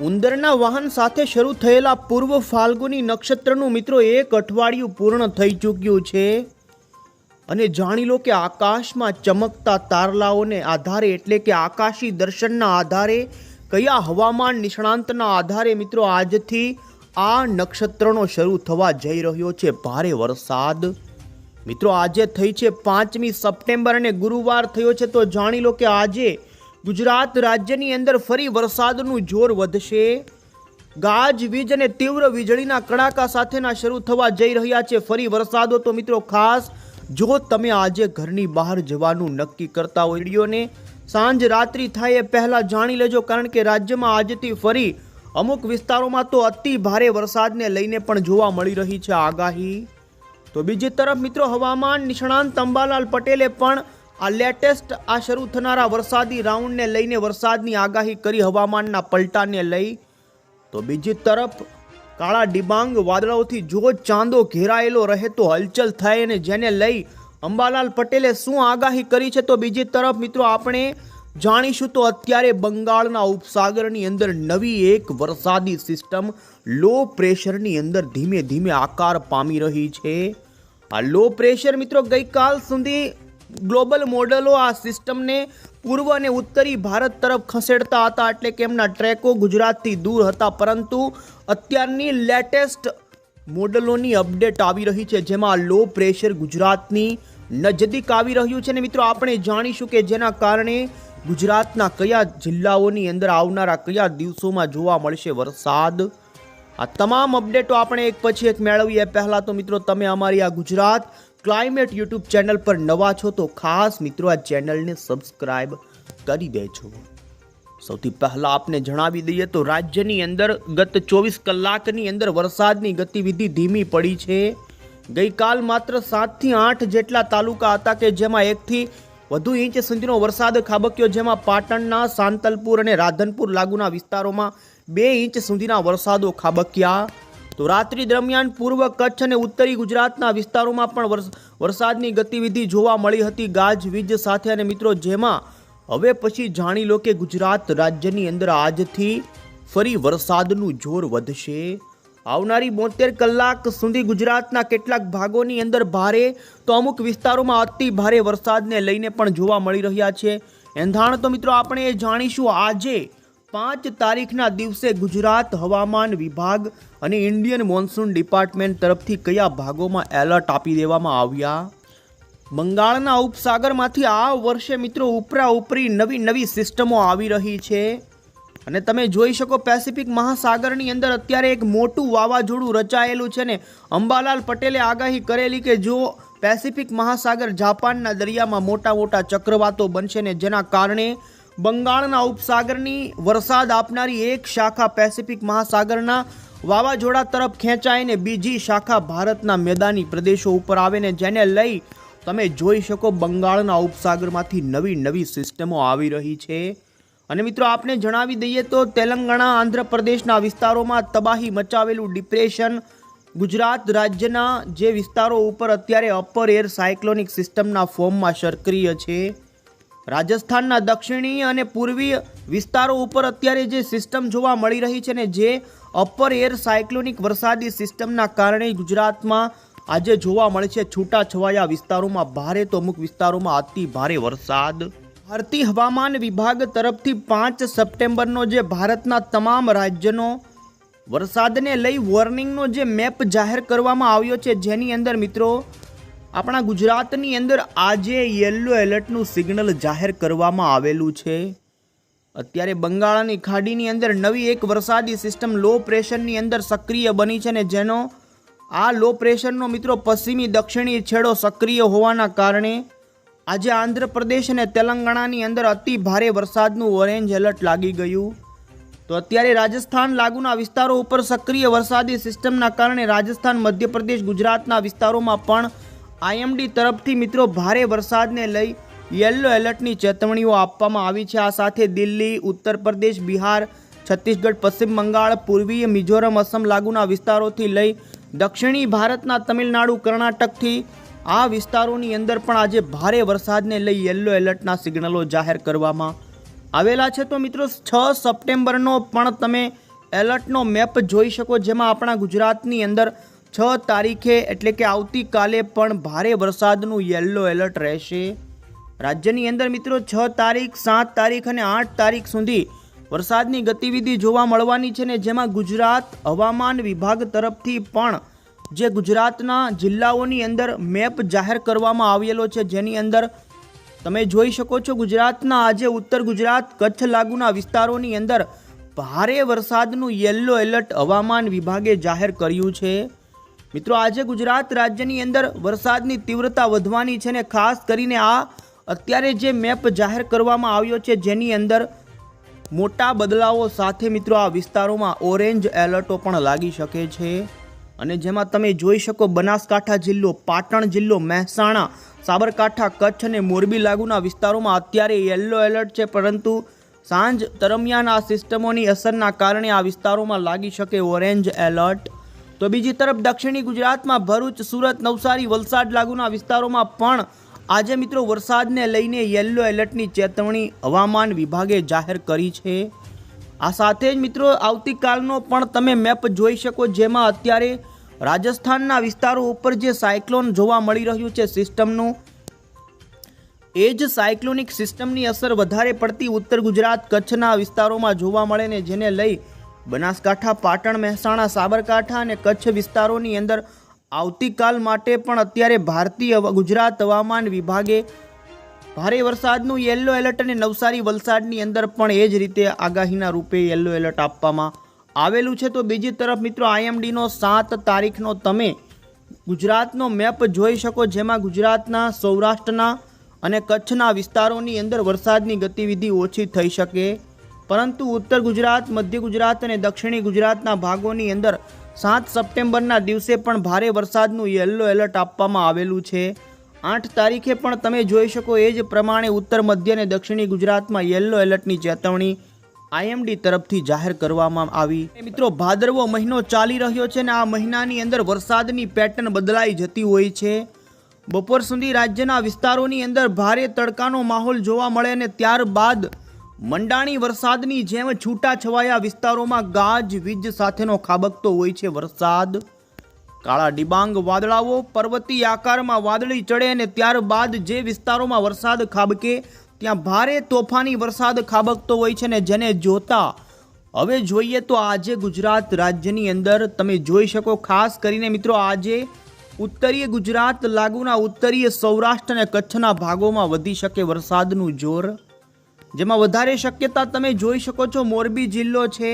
ઉંદરના વાહન સાથે શરૂ થયેલા પૂર્વ ફાલ્ગુની નક્ષત્રનું મિત્રો એક અઠવાડિયું પૂર્ણ થઈ ચૂક્યું છે. અને જાણી લો કે આકાશમાં ચમકતા તારલાઓને આધારે એટલે કે આકાશી દર્શનના આધારે કયા હવામાન નિષ્ણાંતના આધારે મિત્રો આજથી આ નક્ષત્રનો શરૂ થવા જઈ રહ્યો છે ભારે વરસાદ. મિત્રો આજે થઈ છે પાંચમી સપ્ટેમ્બર અને ગુરુવાર થયો છે તો જાણી લો કે આજે ગુજરાત રાજ્યની અંદર ફરી વરસાદનું જોર વધશે. ગાજવીજ અને તીવ્ર વીજળીના કડાકા સાથેના શરૂ થવા જઈ રહ્યા છે. ફરી વરસાદો તો મિત્રો ખાસ, જો તમે આજે ઘરની બહાર જવાનું નક્કી કરતા હોય સાંજ રાત્રિ થાય એ પહેલાં જાણી લેજો, કારણ કે રાજ્યમાં આજથી ફરી અમુક વિસ્તારોમાં તો અતિ ભારે વરસાદને લઈને પણ જોવા મળી રહી છે આગાહી. તો બીજી તરફ મિત્રો હવામાન નિષ્ણાંત અંબાલાલ પટેલે પણ આ લેટેસ્ટ આ શરૂ થનારા વરસાદી રાઉન્ડને લઈને વરસાદની આગાહી કરી હવામાનના પલટાને લઈ. તો બીજી તરફ, કાળા ડિબાંગ વાદળોથી જો ચાંદો ઘેરાયેલો રહે તો હલચલ થાય અને જેને લઈ અંબાલાલ પટેલે શું આગાહી કરી છે? તો બીજી તરફ, મિત્રો, આપણે જાણીશું તો અત્યારે બંગાળના ઉપસાગરની અંદર નવી એક વરસાદી સિસ્ટમ લો પ્રેશરની અંદર ધીમે ધીમે આકાર પામી રહી છે. આ લો પ્રેશર, મિત્રો, ગઈકાલ સુધી ગ્લોબલ મોડલો આ સિસ્ટમને પૂર્વ અને ઉત્તરી ભારત તરફ ખસેડતા હતા એટલે કે એમના ટ્રેકો ગુજરાતથી દૂર હતા. પરંતુ અત્યારની લેટેસ્ટ મોડલોની અપડેટ આવી રહી છે, જેમાં લો પ્રેશર ગુજરાતની નજદીક આવી રહ્યું છે. ને મિત્રો, આપણે જાણીશું કે જેના કારણે ગુજરાતના કયા જિલ્લાઓની અંદર આવનારા કયા દિવસોમાં જોવા મળશે વરસાદ. આ તમામ અપડેટો આપણે એક પછી એક મેળવીએ. પહેલાં તો મિત્રો, તમે અમારી આ ગુજરાત ક્લાઇમેટ યુટ્યુબ ચેનલ પર નવા છો તો ખાસ મિત્રો આ ચેનલને સબસ્ક્રાઇબ કરી દેજો. સૌથી પહેલાં આપને જણાવી દઈએ તો રાજ્યની અંદર ગત ચોવીસ કલાકની અંદર વરસાદની ગતિવિધિ ધીમી પડી છે. ગઈકાલ માત્ર સાતથી આઠ જેટલા તાલુકા હતા કે જેમાં એકથી વધુ ઇંચ સુધીનો વરસાદ ખાબક્યો, જેમાં પાટણના, સાંતલપુર અને રાધનપુર લાગુના વિસ્તારોમાં બે ઇંચ સુધીના વરસાદો ખાબક્યા. તો રાત્રિ દરમિયાન પૂર્વ કચ્છ અને ઉત્તરી ગુજરાતના વિસ્તારોમાં પણ વરસ- વરસાદની ગતિવિધિ જોવા મળી હતી. ગાજવીજ સાથે અને મિત્રો જેમાં હવે પછી જાણી લો કે ગુજરાત રાજ્યની અંદર આજથી ફરી વરસાદનું જોર વધશે. આવનારી બોતેર કલાક સુધી ગુજરાતના કેટલાક ભાગોની અંદર ભારે તો અમુક વિસ્તારોમાં અતિ ભારે વરસાદને લઈને પણ જોવા મળી રહ્યા છે. એંધાણ તો મિત્રો આપણે એ જાણીશું આજે પાંચ તારીખના દિવસે ગુજરાત હવામાન વિભાગ અને ઇન્ડિયન મોન્સૂન ડિપાર્ટમેન્ટ તરફથી કયા ભાગોમાં એલર્ટ આપી દેવામાં આવ્યા? બંગાળના ઉપસાગરમાંથી આ વર્ષે મિત્રો ઉપરા ઉપરી નવી નવી સિસ્ટમો આવી રહી છે. અને તમે જોઈ શકો પેસિફિક મહાસાગરની અંદર અત્યારે એક મોટું વાવાઝોડું રચાયેલું છે ને અંબાલાલ પટેલે આગાહી કરેલી કે જો પેસિફિક મહાસાગર જાપાનના દરિયામાં મોટા મોટા ચક્રવાતો બનશે ને જેના કારણે બંગાળના ઉપસાગરની વરસાદ આપનારી એક શાખા પેસિફિક મહાસાગરના વાવાઝોડા તરફ ખેંચાઈને બીજી શાખા ભારતના મેદાની પ્રદેશો ઉપર આવે ને જેને લઈ તમે જોઈ શકો બંગાળના ઉપસાગરમાંથી નવી નવી સિસ્ટમો આવી રહી છે. અને મિત્રો આપને જણાવી દઈએ તો તેલંગાણા, આંધ્રપ્રદેશના વિસ્તારોમાં તબાહી મચાવેલું ડિપ્રેશન, ગુજરાત રાજ્યના જે વિસ્તારો ઉપર અત્યારે અપર એર સાયક્લોનિક સિસ્ટમના ફોર્મમાં સક્રિય છે. રાજસ્થાનના દક્ષિણી અને પૂર્વીય વિસ્તારો ઉપર અત્યારે જે સિસ્ટમ જોવા મળી રહી છે ને જે અપર એર સાયક્લોનિક વરસાદી સિસ્ટમના કારણે ગુજરાતમાં આજે જોવા મળે છે છૂટાછવાયા વિસ્તારોમાં ભારે તો અમુક વિસ્તારોમાં અતિ ભારે વરસાદ. ભારતીય હવામાન વિભાગ તરફથી પાંચ સપ્ટેમ્બરનો જે ભારતના તમામ રાજ્યનો વરસાદને લઈ વોર્નિંગનો જે મેપ જાહેર કરવામાં આવ્યો છે જેની અંદર મિત્રો આપણા ગુજરાતની અંદર આજે યલો એલર્ટનું સિગ્નલ જાહેર કરવામાં આવેલું છે. અત્યારે બંગાળની ખાડીની અંદર નવી એક વરસાદી સિસ્ટમ લો પ્રેશરની અંદર સક્રિય બની છે ને જેનો આ લો પ્રેશરનો મિત્રો પશ્ચિમી દક્ષિણી છેડો સક્રિય હોવાના કારણે આજે આંધ્રપ્રદેશ અને તેલંગાણાની અંદર અતિ ભારે વરસાદનું ઓરેન્જ એલર્ટ લાગી ગયું. તો અત્યારે રાજસ્થાન લાગુના વિસ્તારો ઉપર સક્રિય વરસાદી સિસ્ટમના કારણે રાજસ્થાન, મધ્યપ્રદેશ, ગુજરાતના વિસ્તારોમાં પણ આઈએમડી તરફથી મિત્રો ભારે વરસાદને લઈ યલો એલર્ટની ચેતવણીઓ આપવામાં આવી છે. આ સાથે દિલ્હી, ઉત્તર પ્રદેશ, બિહાર, છત્તીસગઢ, પશ્ચિમ બંગાળ, પૂર્વીય મિઝોરમ, અસમ લાગુના વિસ્તારોથી લઈ દક્ષિણી ભારતના તમિલનાડુ, કર્ણાટકથી આ વિસ્તારોની અંદર પણ આજે ભારે વરસાદને લઈ યલો એલર્ટના સિગ્નલો જાહેર કરવામાં આવેલા છે. તો મિત્રો, છ સપ્ટેમ્બરનો પણ તમે એલર્ટનો મેપ જોઈ શકો, જેમાં આપણા ગુજરાતની અંદર છ તારીખે એટલે કે આવતીકાલે પણ ભારે વરસાદનું યલો એલર્ટ રહેશે. રાજ્યની અંદર મિત્રો છ તારીખ, સાત તારીખ અને આઠ તારીખ સુધી વરસાદની ગતિવિધિ જોવા મળવાની છે ને જેમાં ગુજરાત હવામાન વિભાગ તરફથી પણ જે ગુજરાતના જિલ્લાઓની અંદર મેપ જાહેર કરવામાં આવેલો છે જેની અંદર તમે જોઈ શકો છો ગુજરાતના આજે ઉત્તર ગુજરાત, કચ્છ લાગુના વિસ્તારોની અંદર ભારે વરસાદનું યલો એલર્ટ હવામાન વિભાગે જાહેર કર્યું છે. મિત્રો, આજે ગુજરાત રાજ્યની અંદર વરસાદની તીવ્રતા વધવાની છે ને ખાસ કરીને આ અત્યારે જે મેપ જાહેર કરવામાં આવ્યો છે, જેની અંદર મોટા બદલાવો સાથે મિત્રો આ વિસ્તારોમાં ઓરેન્જ એલર્ટો પણ લાગી શકે છે. અને જેમાં તમે જોઈ શકો બનાસકાંઠા જિલ્લો, પાટણ જિલ્લો, મહેસાણા, સાબરકાંઠા, કચ્છ અને મોરબી લાગુના વિસ્તારોમાં અત્યારે યલો એલર્ટ છે, પરંતુ સાંજ દરમિયાન આ સિસ્ટમોની અસરના કારણે આ વિસ્તારોમાં લાગી શકે ઓરેન્જ એલર્ટ. તો બીજી તરફ દક્ષિણી ગુજરાતમાં ભરૂચ, સુરત, નવસારી, વલસાડ લાગુના વિસ્તારોમાં પણ આજે મિત્રો વરસાદને લઈને યલો એલર્ટની ચેતવણી હવામાન વિભાગે જાહેર કરી છે. આ સાથે જ મિત્રો આવતીકાલનો પણ તમે મેપ જોઈ શકો જેમાં અત્યારે રાજસ્થાનના વિસ્તારો ઉપર જે સાયક્લોન જોવા મળી રહ્યું છે સિસ્ટમનું, એ જ સાયક્લોનિક સિસ્ટમની અસર વધારે પડતી ઉત્તર ગુજરાત કચ્છના વિસ્તારોમાં જોવા મળે ને જેને લઈ બનાસકાંઠા, પાટણ, મહેસાણા, સાબરકાંઠા અને કચ્છ વિસ્તારોની અંદર આવતીકાલ માટે પણ અત્યારે ભારતીય ગુજરાત હવામાન વિભાગે ભારે વરસાદનું યલો એલર્ટ અને નવસારી વલસાડની અંદર પણ એ જ રીતે આગાહીના રૂપે યલો એલર્ટ આપવામાં આવેલું છે. તો બીજી તરફ મિત્રો, આઈએમડીનો સાત તારીખનો તમે ગુજરાતનો મેપ જોઈ શકો, જેમાં ગુજરાતના, સૌરાષ્ટ્રના અને કચ્છના વિસ્તારોની અંદર વરસાદની ગતિવિધિ ઓછી થઈ શકે. પરંતુ ઉત્તર ગુજરાત, મધ્ય ગુજરાત અને દક્ષિણી ગુજરાતના ભાગોની અંદર સાત સપ્ટેમ્બરના દિવસે પણ ભારે વરસાદનું યલો એલર્ટ આપવામાં આવેલું છે. આઠ તારીખે પણ તમે જોઈ શકો એ જ પ્રમાણે ઉત્તર, મધ્ય અને દક્ષિણી ગુજરાતમાં યલો એલર્ટની ચેતવણી આઈએમડી તરફથી જાહેર કરવામાં આવી. મિત્રો, ભાદરવો મહિનો ચાલી રહ્યો છે ને આ મહિનાની અંદર વરસાદની પેટર્ન બદલાઈ જતી હોય છે. બપોર સુધી રાજ્યના વિસ્તારોની અંદર ભારે તડકાનો માહોલ જોવા મળે અને ત્યારબાદ મંડાણી વરસાદની જેમ છૂટા છવાયા વિસ્તારોમાં ગાજ, વીજ સાથેનો ખાબકતો હોય છે વરસાદ. કાળા ડિબાંગ વાદળાઓ પર્વતીય આકારમાં વાદળી ચડે અને ત્યારબાદ જે વિસ્તારોમાં વરસાદ ખાબકે, ત્યાં ભારે તોફાની વરસાદ ખાબકતો હોય છે ને જેને જોતા, હવે જોઈએ તો આજે ગુજરાત રાજ્યની અંદર તમે જોઈ શકો ખાસ કરીને મિત્રો આજે ઉત્તરીય ગુજરાત, લાગુના ઉત્તરીય સૌરાષ્ટ્ર અને કચ્છના ભાગોમાં વધી શકે વરસાદનું જોર. જેમાં વધારે શક્યતા તમે જોઈ શકો છો મોરબી જિલ્લો છે.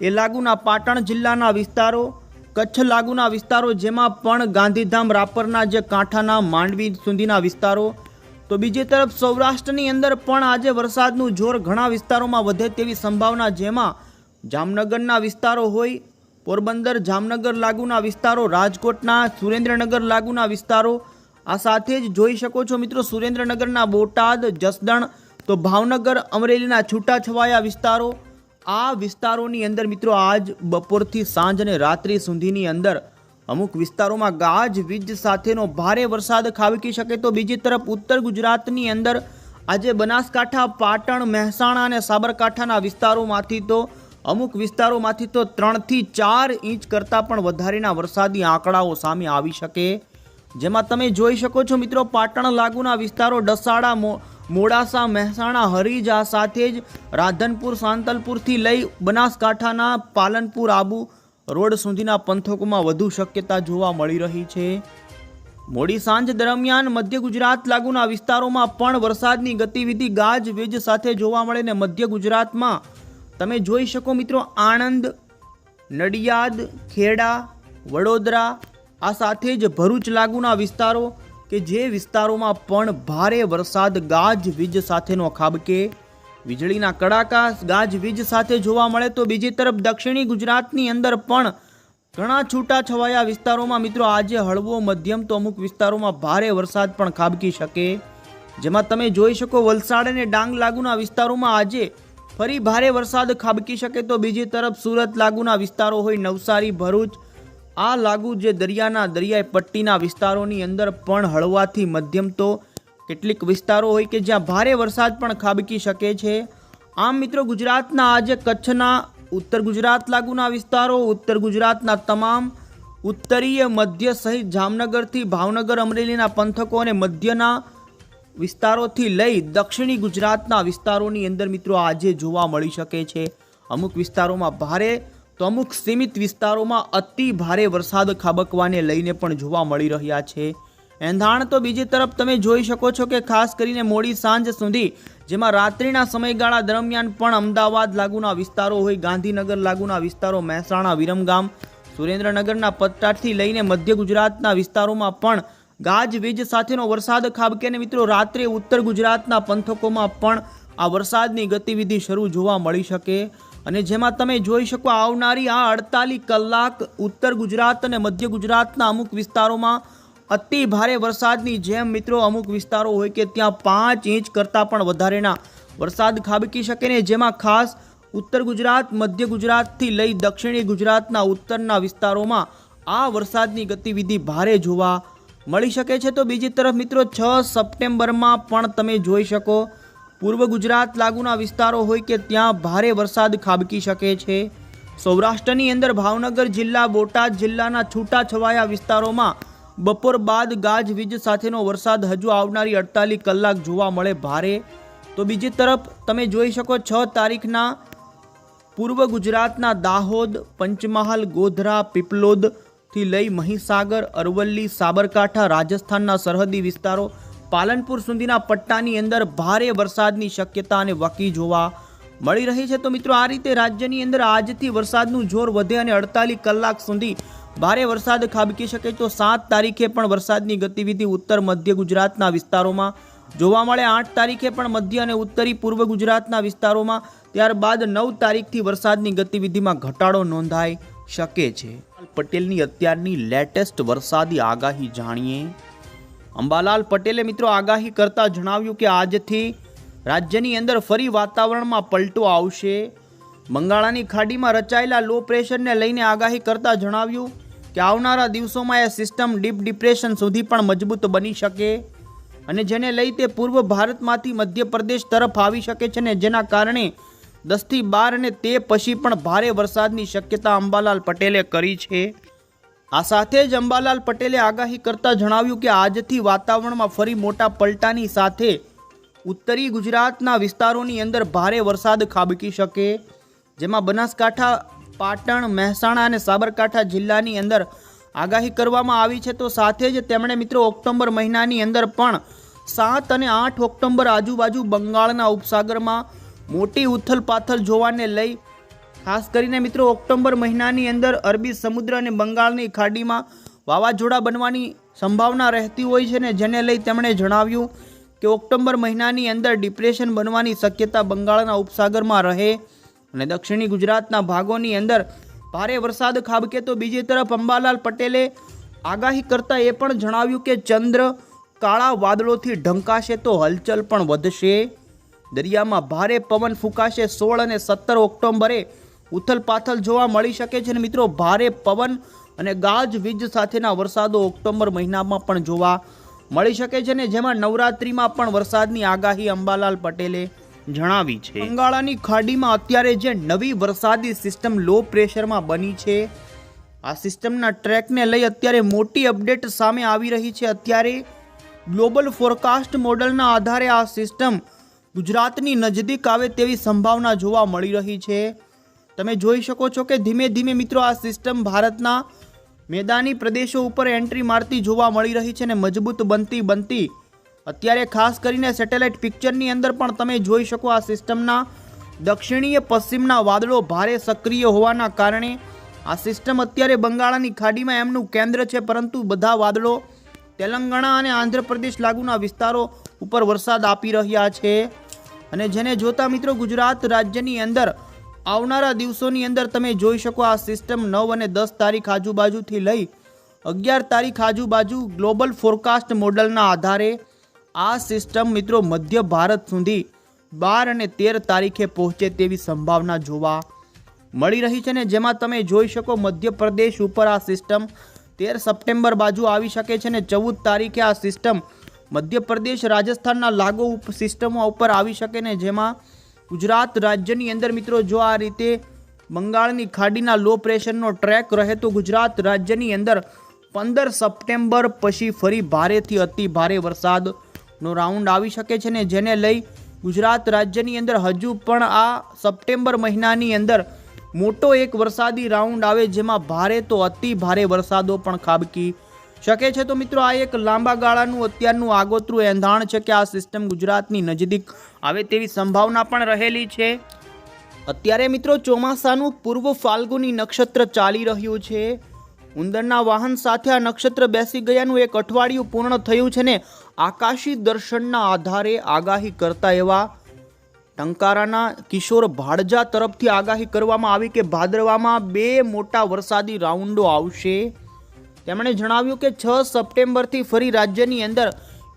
એ લાગુના પાટણ જિલ્લાના વિસ્તારો, કચ્છ લાગુના વિસ્તારો જેમાં પણ ગાંધીધામ રાપરના જે કાંઠાના માંડવી સુધીના વિસ્તારો, તો બીજી તરફ સૌરાષ્ટ્રની અંદર પણ આજે વરસાદનું જોર ઘણા વિસ્તારોમાં વધે તેવી સંભાવના જેમાં જામનગરના વિસ્તારો હોય, પોરબંદર, જામનગર લાગુના વિસ્તારો, રાજકોટના સુરેન્દ્રનગર લાગુના વિસ્તારો, આ સાથે જ જોઈ શકો છો મિત્રો સુરેન્દ્રનગરના બોટાદ, જસદણ તો ભાવનગર, અમરેલીના છૂટાછવાયા વિસ્તારો. આ વિસ્તારોની અંદર મિત્રો આજ બપોરથી સાંજ અને રાત્રિ સુધીની અંદર અમુક વિસ્તારોમાં ગાજ, વીજ સાથેનો ભારે વરસાદ ખાબકી શકે તો બીજી તરફ ઉત્તર ગુજરાતની અંદર આજે બનાસકાંઠા, પાટણ, મહેસાણા અને સાબરકાંઠાના વિસ્તારોમાંથી તો અમુક વિસ્તારોમાંથી તો ત્રણથી ચાર ઇંચ કરતાં પણ વધારેના વરસાદી આંકડાઓ સામે આવી શકે. જેમાં તમે જોઈ શકો છો મિત્રો, પાટણ લાગુના વિસ્તારો ડસાડા મોડાસા, મહેસાણા, હરીજ આ સાથે જ રાધનપુર, સાંતલપુરથી લઈ બનાસકાંઠાના પાલનપુર, આબુ રોડ સુધીના પંથકોમાં વધુ શક્યતા જોવા મળી રહી છે. મોડી સાંજ દરમિયાન મધ્ય ગુજરાત લાગુના વિસ્તારોમાં પણ વરસાદની ગતિવિધિ ગાજ વીજ સાથે જોવા મળે ને મધ્ય ગુજરાતમાં. તમે જોઈ શકો મિત્રો, આણંદ, નડિયાદ, ખેડા, વડોદરા આ સાથે જ ભરૂચ લાગુના વિસ્તારો કે જે વિસ્તારોમાં પણ ભારે વરસાદ ગાજ વીજ સાથેનો ખાબકે. વીજળીના કડાકા ગાજ વીજ સાથે જોવા મળે તો બીજી તરફ દક્ષિણી ગુજરાતની અંદર પણ ઘણા છૂટા છવાયા વિસ્તારોમાં મિત્રો આજે હળવો મધ્યમ તો અમુક વિસ્તારોમાં ભારે વરસાદ પણ ખાબકી શકે. જેમાં તમે જોઈ શકો વલસાડ અને ડાંગ લાગુના વિસ્તારોમાં આજે ફરી ભારે વરસાદ ખાબકી શકે તો બીજી તરફ સુરત લાગુના વિસ્તારો હોય નવસારી, ભરૂચ આ લાગુ જે દરિયાના દરિયાઈ પટ્ટીના વિસ્તારોની અંદર પણ હળવાથી મધ્યમ તો કેટલીક વિસ્તારો હોય કે જ્યાં ભારે વરસાદ પણ ખાબકી શકે છે. આમ મિત્રો ગુજરાતના આજે કચ્છના, ઉત્તર ગુજરાત લાગુના વિસ્તારો, ઉત્તર ગુજરાતના તમામ, ઉત્તરીય, મધ્ય સહિત જામનગરથી ભાવનગર, અમરેલીના પંથકો અને મધ્યના વિસ્તારોથી લઈ દક્ષિણી ગુજરાતના વિસ્તારોની અંદર મિત્રો આજે જોવા મળી શકે છે. અમુક વિસ્તારોમાં ભારે તો અમુક સીમિત વિસ્તારોમાં અતિ ભારે વરસાદ ખાબકવાને લઈને પણ જોવા મળી રહ્યા છે. એંધાણ તો બીજી તરફ તમે જોઈ શકો છો કે ખાસ કરીને મોડી સાંજ સુધી, જેમાં રાત્રિના સમયગાળા દરમિયાન પણ અમદાવાદ લાગુના વિસ્તારો હોય, ગાંધીનગર લાગુના વિસ્તારો, મહેસાણા, વિરમગામ, સુરેન્દ્રનગરના પટ્ટાથી લઈને મધ્ય ગુજરાતના વિસ્તારોમાં પણ ગાજવીજ સાથેનો વરસાદ ખાબકે અને મિત્રો રાત્રે ઉત્તર ગુજરાતના પંથકોમાં પણ આ વરસાદની ગતિવિધિ શરૂ જોવા મળી શકે. અને જેમાં તમે જોઈ શકો આવનારી આ અડતાલીસ કલાક ઉત્તર ગુજરાત અને મધ્ય ગુજરાતના અમુક વિસ્તારોમાં અતિ ભારે વરસાદની જેમ મિત્રો અમુક વિસ્તારો હોય કે ત્યાં પાંચ ઇંચ કરતાં પણ વધારેના વરસાદ ખાબકી શકે ને જેમાં ખાસ ઉત્તર ગુજરાત, મધ્ય ગુજરાતથી લઈ દક્ષિણી ગુજરાતના ઉત્તરના વિસ્તારોમાં આ વરસાદની ગતિવિધિ ભારે જોવા મળી શકે છે. તો બીજી તરફ મિત્રો છ સપ્ટેમ્બરમાં પણ તમે જોઈ શકો પૂર્વ ગુજરાત લાગુના વિસ્તારો હોય કે ત્યાં ભારે વરસાદ ખાબકી શકે છે. સૌરાષ્ટ્રની અંદર ભાવનગર જિલ્લા, બોટાદ જિલ્લાના છૂટાછવાયા વિસ્તારોમાં બપોર બાદ ગાજવીજ સાથેનો વરસાદ હજુ આવનારી અડતાલીસ કલાક જોવા મળે ભારે. તો બીજી તરફ તમે જોઈ શકો છ તારીખના પૂર્વ ગુજરાતના દાહોદ, પંચમહાલ, ગોધરા, પીપલોદથી લઈ મહીસાગર, અરવલ્લી, સાબરકાંઠા, રાજસ્થાનના સરહદી વિસ્તારો પાલનપુર સુધીના પટ્ટાની અંદર ભારે વરસાદની શક્યતા અને વકી જોવા મળી રહી છે. તો મિત્રો, આ રીતે રાજ્યની અંદર આજથી વરસાદનું જોર વધે અને અડતાલીસ કલાક સુધી ભારે વરસાદ ખાબકી શકે તો સાત તારીખે પણ વરસાદની ગતિવિધિ ઉત્તર મધ્ય ગુજરાતના વિસ્તારોમાં જોવા મળે. આઠ તારીખે પણ મધ્ય અને ઉત્તરી પૂર્વ ગુજરાતના વિસ્તારોમાં, ત્યારબાદ નવ તારીખથી વરસાદની ગતિવિધિમાં ઘટાડો નોંધાઈ શકે છે. પટેલની અત્યારની લેટેસ્ટ વરસાદી આગાહી જાણીએ. અંબાલાલ પટેલે મિત્રો આગાહી કરતા જણાવ્યું કે આજથી રાજ્યની અંદર ફરી વાતાવરણમાં પલટો આવશે. બંગાળાની ખાડીમાં રચાયેલા લો પ્રેશરને લઈને આગાહી કરતા જણાવ્યું કે આવનારા દિવસોમાં એ સિસ્ટમ ડીપ ડિપ્રેશન સુધી પણ મજબૂત બની શકે અને જેને લઈ તે પૂર્વ ભારતમાંથી મધ્યપ્રદેશ તરફ આવી શકે છે ને જેના કારણે દસથી બાર અને તે પછી પણ ભારે વરસાદની શક્યતા અંબાલાલ પટેલે કરી છે. આ સાથે જ અંબાલાલ પટેલે આગાહી કરતા જણાવ્યું કે આજથી વાતાવરણમાં ફરી મોટા પલટાની સાથે ઉત્તરી ગુજરાતના વિસ્તારોની અંદર ભારે વરસાદ ખાબકી શકે, જેમાં બનાસકાંઠા, પાટણ, મહેસાણા અને સાબરકાંઠા જિલ્લાની અંદર આગાહી કરવામાં આવી છે. તો સાથે જ તેમણે મિત્રો ઓક્ટોબર મહિનાની અંદર પણ સાત અને આઠ ઓક્ટોબર આજુબાજુ બંગાળના ઉપસાગરમાં મોટી ઉથલપાથલ જોવાને લઈ ખાસ કરીને મિત્રો ઓક્ટોબર મહિનાની અંદર અરબી સમુદ્ર અને બંગાળની ખાડીમાં વાવાઝોડા બનવાની સંભાવના રહેતી હોય છે ને જેને લઈ તેમણે જણાવ્યું કે ઓક્ટોબર મહિનાની અંદર ડિપ્રેશન બનવાની શક્યતા બંગાળના ઉપસાગરમાં રહે અને દક્ષિણી ગુજરાતના ભાગોની અંદર ભારે વરસાદ ખાબકે તો બીજી તરફ અંબાલાલ પટેલે આગાહી કરતાં એ પણ જણાવ્યું કે ચંદ્ર કાળા વાદળોથી ઢંકાશે તો હલચલ પણ વધશે. દરિયામાં ભારે પવન ફૂંકાશે સોળ અને સત્તર ઓક્ટોબરે ઉથલપાથલ જોવા મળી શકે છે. અને મિત્રો, ભારે પવન અને ગાજવીજ સાથેના વરસાદો ઓક્ટોબર મહિનામાં પણ જોવા મળી શકે છે ને જેમાં નવરાત્રિમાં પણ વરસાદની આગાહી અંબાલાલ પટેલે જણાવી છે. બંગાળાની ખાડીમાં અત્યારે જે નવી વરસાદી સિસ્ટમ લો પ્રેશરમાં બની છે, આ સિસ્ટમના ટ્રેકને લઈ અત્યારે મોટી અપડેટ સામે આવી રહી છે. અત્યારે ગ્લોબલ ફોરકાસ્ટ મોડલના આધારે આ સિસ્ટમ ગુજરાતની નજદીક આવે તેવી સંભાવના જોવા મળી રહી છે. તમે જોઈ શકો છો કે ધીમે ધીમે મિત્રો આ સિસ્ટમ ભારતના મેદાની પ્રદેશો ઉપર એન્ટ્રી મારતી જોવા મળી રહી છે ને મજબૂત બનતી બનતી. અત્યારે ખાસ કરીને સેટેલાઇટ પિક્ચરની અંદર પણ તમે જોઈ શકો આ સિસ્ટમના દક્ષિણીય પશ્ચિમના વાદળો ભારે સક્રિય હોવાના કારણે આ સિસ્ટમ અત્યારે બંગાળાની ખાડીમાં એમનું કેન્દ્ર છે, પરંતુ બધા વાદળો તેલંગાણા અને આંધ્રપ્રદેશ લાગુના વિસ્તારો ઉપર વરસાદ આપી રહ્યા છે. અને જેને જોતા મિત્રો ગુજરાત રાજ્યની અંદર આવનારા દિવસોની અંદર તમે જોઈ શકો આ સિસ્ટમ નવ અને દસ તારીખ આજુબાજુથી લઈ અગિયાર તારીખ આજુબાજુ ગ્લોબલ ફોરકાસ્ટ મોડલના આધારે આ સિસ્ટમ મિત્રો મધ્ય ભારત સુધી બાર અને તેર તારીખે પહોંચે તેવી સંભાવના જોવા મળી રહી છે ને જેમાં તમે જોઈ શકો મધ્યપ્રદેશ ઉપર આ સિસ્ટમ તેર સપ્ટેમ્બર બાજુ આવી શકે છે ને ચૌદ તારીખે આ સિસ્ટમ મધ્યપ્રદેશ રાજસ્થાનના લાગુ સિસ્ટમો ઉપર આવી શકે ને જેમાં ગુજરાત રાજ્યની અંદર મિત્રો જો આ રીતે બંગાળની ખાડીના લો પ્રેશરનો ટ્રેક રહેતો ગુજરાત રાજ્યની અંદર પંદર સપ્ટેમ્બર પછી ફરી ભારેથી અતિ ભારે વરસાદનો રાઉન્ડ આવી શકે છે ને જેને લઈ ગુજરાત રાજ્યની અંદર હજુ પણ આ સપ્ટેમ્બર મહિનાની અંદર મોટો એક વરસાદી રાઉન્ડ આવે જેમાં ભારે તો અતિ ભારે વરસાદો પણ ખાબકી શકે છે તો મિત્રો આ એક લાંબા ગાળાનું અત્યારનું આગોતરું એંધાણ છે કે આ સિસ્ટમ ગુજરાતની નજીક આવે તેવી સંભાવના પણ રહેલી છે. અત્યારે મિત્રો ચોમાસાનું પૂર્વ ફાલ્ગુની નક્ષત્ર ચાલી રહ્યું છે. ઉંદરના વાહન સાથે આ નક્ષત્ર બેસી ગયાનું એક અઠવાડિયું પૂર્ણ થયું છે ને આકાશી દર્શનના આધારે આગાહી કરતા એવા ટંકારાના કિશોર ભાડજા તરફથી આગાહી કરવામાં આવી કે ભાદરવામાં બે મોટા વરસાદી રાઉન્ડો આવશે. તેમણે જણાવ્યું કે છ સપ્ટેમ્બરથી ફરી રાજ્યની અંદર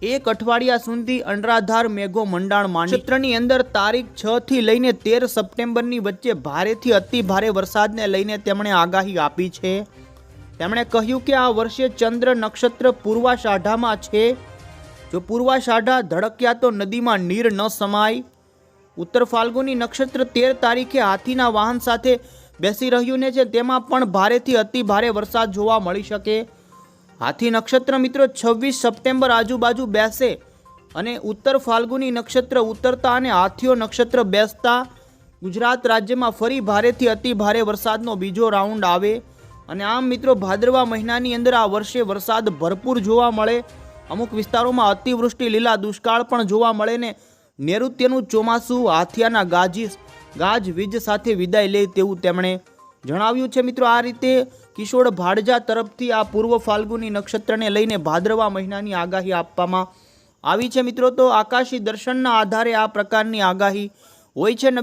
એક અઠવાડિયા સુધી અનરાધાર મેઘો મંડાણ માંડી અંદર તારીખ છ થી લઈને તેર સપ્ટેમ્બરની વચ્ચે ભારેથી અતિ ભારે વરસાદને લઈને તેમણે આગાહી આપી છે. તેમણે કહ્યું કે આ વર્ષે ચંદ્ર નક્ષત્ર પૂર્વાષાઢામાં છે. જો પૂર્વાષાઢા ધડક્યા તો નદીમાં નીર ન સમાય. ઉત્તર ફાલ્ગુની નક્ષત્ર તેર તારીખે હાથીના વાહન સાથે બેસી રહ્યું ને છે, તેમાં પણ ભારેથી અતિ ભારે વરસાદ જોવા મળી શકે. હાથી નક્ષત્ર મિત્રો, છવ્વીસ સપ્ટેમ્બર આજુબાજુ બેસે અને ઉત્તર ફાલ્ગુની નક્ષત્ર ઉતરતા અને હાથીઓ નક્ષત્ર બેસતા ગુજરાત રાજ્યમાં ફરી ભારેથી અતિ ભારે વરસાદનો બીજો રાઉન્ડ આવે. અને આમ મિત્રો, ભાદરવા મહિનાની અંદર આ વર્ષે વરસાદ ભરપૂર જોવા મળે. અમુક વિસ્તારોમાં અતિવૃષ્ટિ, લીલા દુષ્કાળ પણ જોવા મળે ને નૈઋત્યનું ચોમાસું, હાથિયાના ગાજી ગાજ વીજ સાથે વિદાય લે તેવું તેમણે જણાવ્યું છે. મિત્રો, આ રીતે કિશોર ભાડજા તરફથી આ પૂર્વ ફાલ્ગુની નક્ષત્રને લઈને ભાદરવા મહિનાની આગાહી આપવામાં આવી છે. મિત્રો, તો આકાશી દર્શનના આધારે આ પ્રકારની આગાહી હોય છે.